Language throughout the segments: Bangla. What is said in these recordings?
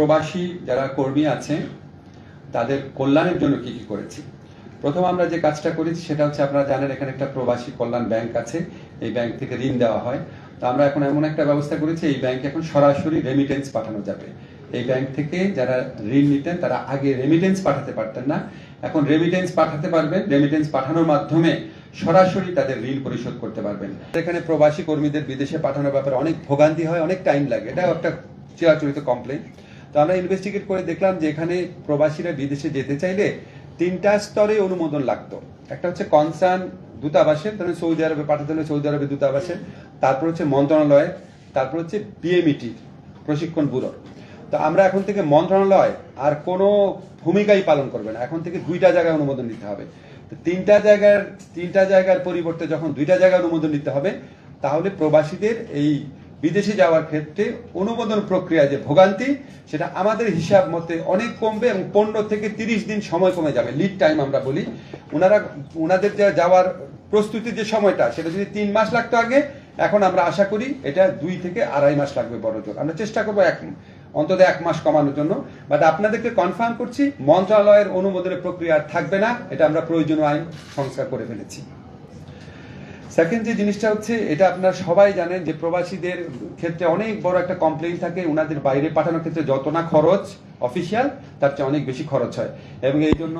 প্রবাসী যারা কর্মী আছে, তাদের কল্যাণের জন্য কি কি করেছি? প্রথম আমরা যে কাজটা করেছি সেটা হচ্ছে আপনারা জানেন এখানে একটা প্রবাসী কল্যাণ ব্যাংক আছে, এই ব্যাংক থেকে ঋণ দেওয়া হয়। তো আমরা এখন এমন একটা ব্যবস্থা করেছি, এই ব্যাংকে এখন সরাসরি রেমিটেন্স পাঠানো যাবে। এই ব্যাংক থেকে যারা ঋণ নিতেন, তারা আগে রেমিটেন্স পাঠাতে পারতেন না। এখন রেমিটেন্স পাঠাতে পারবেন রেমিটেন্স পাঠানোর মাধ্যমে সরাসরি তাদের ঋণ পরিশোধ করতে পারবেন। এখানে প্রবাসী কর্মীদের বিদেশে পাঠানোর ব্যাপারে অনেক ভোগান্তি হয়, অনেক টাইম লাগে। এটাও একটা চিরাচরিত কমপ্লেন তো আমরা ইনভেস্টিগেট করে দেখলাম যে এখানে প্রবাসীরা বিদেশে যেতে চাইলে তিনটা স্তরে অনুমোদন লাগতো। একটা হচ্ছে কনসার্ন দূতাবাসের ধরেন সৌদি আরবে পাঠাতে হলে সৌদি আরবে দূতাবাসের, তারপর হচ্ছে মন্ত্রণালয়ের তারপর হচ্ছে বিএমইটি প্রশিক্ষণ ব্যুরো। তো আমরা এখন থেকে মন্ত্রণালয় আর কোনো ভূমিকাই পালন করবে না। এখন থেকে দুইটা জায়গায় অনুমোদন নিতে হবে। তো তিনটা জায়গার তিনটা জায়গার পরিবর্তে যখন দুইটা জায়গায় অনুমোদন নিতে হবে, তাহলে প্রবাসীদের এই বিদেশে যাওয়ার ক্ষেত্রে অনুমোদন প্রক্রিয়া যে ভোগান্তি, সেটা আমাদের হিসাব মতে অনেক কমবে এবং পনেরো থেকে তিরিশ দিন সময় কমে যাবে লিড টাইম আমরা বলি। ওনারা, ওনাদের যা যাওয়ার প্রস্তুতির যে সময়টা, সেটা যদি তিন মাস লাগতো আগে, এখন আমরা আশা করি এটা দুই থেকে আড়াই মাস লাগবে বড় জোর। আমরা চেষ্টা করব এক, অন্তত এক মাস কমানোর জন্য। বাট আপনাদেরকে কনফার্ম করছি, মন্ত্রণালয়ের অনুমোদনের প্রক্রিয়া আর থাকবে না, এটা আমরা প্রয়োজনীয় আইন সংস্কার করে ফেলেছি। সেকেন্ড যে জিনিসটা হচ্ছে, এটা আপনারা সবাই জানেন যে প্রবাসীদের ক্ষেত্রে অনেক বড় একটা কমপ্লেন থাকে ওনাদের বাইরে পাঠানোর ক্ষেত্রে যত না খরচ অফিসিয়াল তার চেয়ে অনেক বেশি খরচ হয়। এবং এই জন্য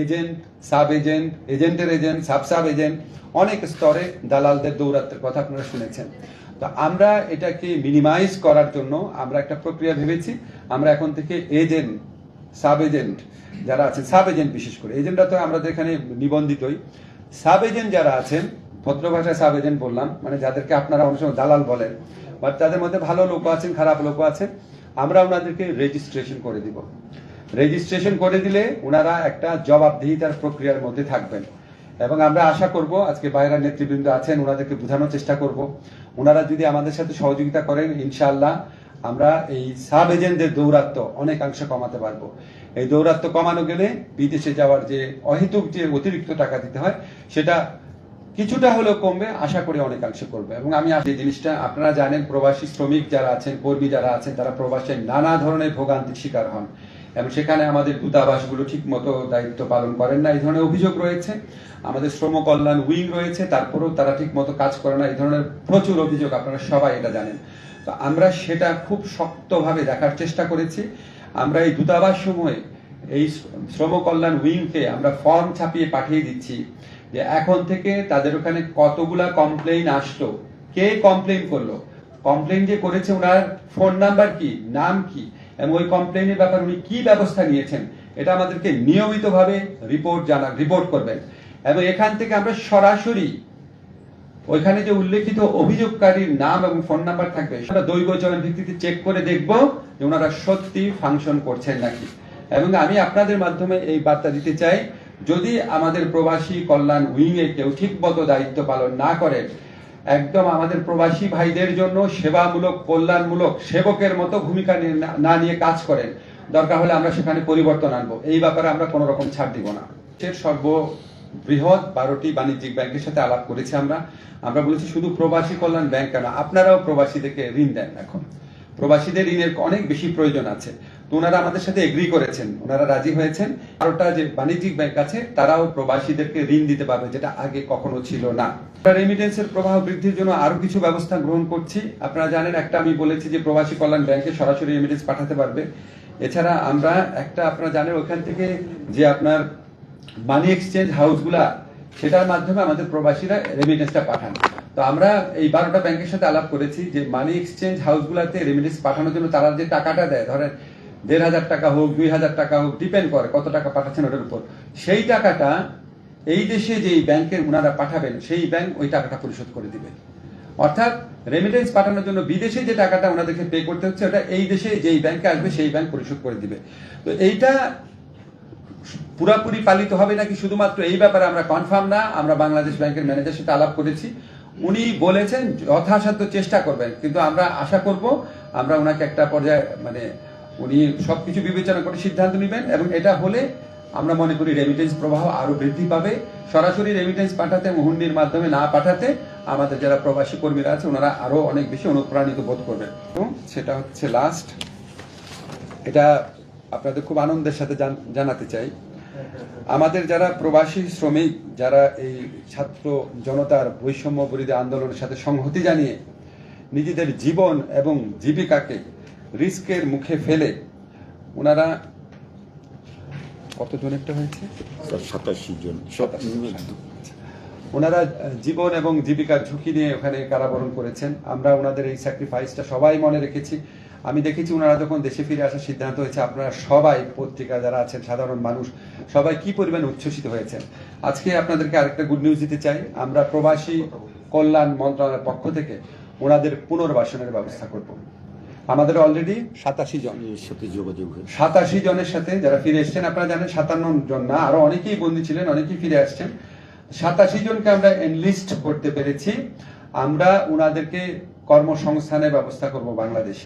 এজেন্ট সাব এজেন্ট এজেন্টের এজেন্ট সাব সাব এজেন্ট অনেক স্তরে দালালদের দৌরাত্মের কথা আপনারা শুনেছেন। তো আমরা এটাকে মিনিমাইজ করার জন্য আমরা একটা প্রক্রিয়া ভেবেছি। আমরা এখন থেকে এজেন্ট সাব এজেন্ট যারা আছেন সাব এজেন্ট বিশেষ করে এজেন্টরা তো আমাদের এখানে নিবন্ধিতই। সাব এজেন্ট যারা আছেন ভদ্র ভাষায় সাব এজেন্ট বললাম মানে যাদেরকে আপনারা অনেক সময় দালাল বলেন বাট তাদের মধ্যে ভালো লোক আছেন, খারাপ লোক আছেন, আমরা ওনাদেরকে রেজিস্ট্রেশন করে দিব। রেজিস্ট্রেশন করে দিলে ওনারা একটা জবাবদিহিতার প্রক্রিয়ার মধ্যে থাকবেন। এবং আমরা আশা করব, আজকে বাইরের নেতৃবৃন্দ আছেন, ওনাদেরকে বোঝানোর চেষ্টা করব। ওনারা যদি আমাদের সাথে সহযোগিতা করেন, ইনশাআল্লাহ আমরা এই সাব এজেন্টদের দৌরাত্ম অনেকাংশে কমাতে পারব। এই দৌরাত্ম কমানো গেলে বিদেশে যাওয়ার যে অহেতুক যে অতিরিক্ত টাকা দিতে হয়, সেটা কিছুটা হলেও কমবে, আশা করি অনেকাংশে করবে এবং আমি এই জিনিসটা, আপনারা জানেন, প্রবাসী শ্রমিক যারা আছেন, কর্মী যারা আছেন, তারা প্রবাসে নানা ধরনের ভোগান্তির শিকার হন। এবং সেখানে আমাদের দূতাবাসগুলো ঠিক মতো দায়িত্ব পালন করেন না, এই ধরনের অভিযোগ রয়েছে। আমাদের শ্রম কল্যাণ উইং রয়েছে, তারপরেও তারা ঠিক মতো কাজ করে না, এই ধরনের প্রচুর অভিযোগ, আপনারা সবাই এটা জানেন। তো আমরা সেটা খুব শক্তভাবে দেখার চেষ্টা করেছি। আমরা এই দূতাবাস সমূহে এই শ্রম কল্যাণ উইংকে আমরা ফর্ম ছাপিয়ে পাঠিয়ে দিচ্ছি। যে এখন থেকে তাদের ওখানে কতগুলা কমপ্লেইন আসতো কে কমপ্লেইন করল? কমপ্লেইন যে করেছে ওনার ফোন নাম্বার কি? নাম কি? এবং ওই কমপ্লেইনের ব্যাপারে উনি কি ব্যবস্থা নিয়েছেন? এটা আমাদেরকে নিয়মিতভাবে রিপোর্ট জানা রিপোর্ট করবেন। এবং এখান থেকে আমরা সরাসরি ওইখানে যে উল্লেখিত অভিযোগকারীর নাম এবং ফোন নাম্বার থাকবে, সেটা দৈব চয়ন ভিত্তিতে চেক করে দেখব যে ওনারা সত্যি ফাংশন করছেন নাকি। এবং আমি আপনাদের মাধ্যমে এই বার্তা দিতে চাই যদি আমাদের প্রবাসী কল্যাণ উইংয়ে কেউ ঠিক মতো দায়িত্ব পালন না করেন একদম আমাদের প্রবাসী ভাইদের জন্য সেবামূলক, কল্যাণমূলক সেবকের মতো ভূমিকা না- নিয়ে কাজ করেন, দরকার হলে আমরা সেখানে পরিবর্তন আনব। এই ব্যাপারে আমরা কোনো রকম ছাড় দিব না। সর্ব বৃহৎ বারোটি বাণিজ্যিক ব্যাংকের সাথে আলাপ করেছি আমরা। আমরা বলেছি শুধু প্রবাসী কল্যাণ ব্যাংক কেন, আপনারাও প্রবাসীদেরকে ঋণ দেন এখন। প্রবাসীদের ঋণের অনেক বেশি প্রয়োজন আছে। তো ওনারা আমাদের সাথে এগ্রি করেছেন। ওনারা রাজি হয়েছেন। বারোটা যে বাণিজ্যিক ব্যাংক আছে, তারাও প্রবাসীদেরকে ঋণ দিতে পারবে, যেটা আগে কখনো ছিল না। রেমিটেন্সের প্রবাহ বৃদ্ধির জন্য আরও কিছু ব্যবস্থা গ্রহণ করছি। আপনারা জানেন, একটা আমি বলেছি যে প্রবাসী কল্যাণ ব্যাংকে সরাসরি রেমিটেন্স পাঠাতে পারবে। এছাড়া আমরা একটা, আপনারা জানেন, ওখান থেকে যে আপনার মানি এক্সচেঞ্জ হাউসগুলা সেটার মাধ্যমে আমাদের প্রবাসীরা রেমিটেন্সটা পাঠান। তো আমরা এই বারোটা ব্যাংকের সাথে আলাপ করেছি যে মানি এক্সচেঞ্জ হাউসগুলাতে রেমিটেন্স পাঠানোর জন্য তারা যে টাকাটা দেয়, ধরেন দেড় হাজার টাকা হোক, দুই হাজার টাকা হোক ডিপেন্ড করে কত টাকা পাঠাচ্ছেন ওটার উপর। সেই টাকাটা এই দেশে যেই ব্যাংকের ওনারা পাঠাবেন, সেই ব্যাংক ওই টাকাটা পরিশোধ করে দিবে। অর্থাৎ রেমিটেন্স পাঠানোর জন্য বিদেশে যে টাকাটা ওনাদেরকে পে করতে হচ্ছে, ওটা এই দেশে যেই ব্যাংকে আসবে, সেই ব্যাংক পরিশোধ করে দিবে। তো এইটা পুরাপুরি পালিত হবে নাকি, শুধুমাত্র এই ব্যাপারে আমরা কনফার্ম না, আমরা বাংলাদেশ ব্যাংকের ম্যানেজার সাথে আলাপ করেছি। উনি বলেছেন, যথাসাধ্য চেষ্টা করবেন, কিন্তু আমরা আশা করব, আমরা ওনাকে একটা পর্যায়ে মানে উনি সবকিছু বিবেচনা করে সিদ্ধান্ত নেবেন এবং এটা হলে আমরা মনে করি রেমিটেন্স প্রবাহ আরও বৃদ্ধি পাবে। সরাসরি রেমিটেন্স পাঠাতে এবং মাধ্যমে না পাঠাতে আমাদের যারা প্রবাসী কর্মীরা আছে, ওনারা আরও অনেক বেশি অনুপ্রাণিত বোধ করবেন। এবং সেটা হচ্ছে লাস্ট এটা আপনাদের খুব আনন্দের সাথে জান- জানাতে চাই। আমাদের যারা প্রবাসী শ্রমিক, যারা এই ছাত্র জনতার বৈষম্য বিরোধী আন্দোলনের সাথে সংহতি জানিয়ে নিজেদের জীবন এবং জীবিকাকে রিস্কের মুখে ফেলে। ওনারা কতজন একটা হয়েছে? সাতাশি জন। ওনারা জীবন এবং জীবিকার ঝুঁকি নিয়ে ওখানে কারাবরণ করেছেন। আমরা ওনাদের এই স্যাক্রিফাইসটা সবাই মনে রেখেছি। আমি দেখেছি ওনারা যখন দেশে ফিরে আসার সিদ্ধান্ত হয়েছে আপনারা সবাই পত্রিকা যারা আছেন সাধারণ মানুষ সবাই কি পরিমাণ উচ্ছ্বসিত হয়েছেন? আজকে আপনাদেরকে আরেকটা গুড নিউজ দিতে চাই। আমরা প্রবাসী কল্যাণ মন্ত্রণালয়ের পক্ষ থেকে ওনাদের পুনর্বাসনের ব্যবস্থা করব। আমাদের অলরেডি সাতাশি জন। সাথে যোগাযোগ সাতাশি জনের সাথে যারা ফিরে এসছেন আপনারা জানেন সাতান্ন জন না আরও অনেকেই বন্দী ছিলেন অনেকেই ফিরে আসছেন। সাতাশি জনকে আমরা এনলিস্ট করতে পেরেছি। আমরা ওনাদেরকে কর্মসংস্থানের ব্যবস্থা করব বাংলাদেশে।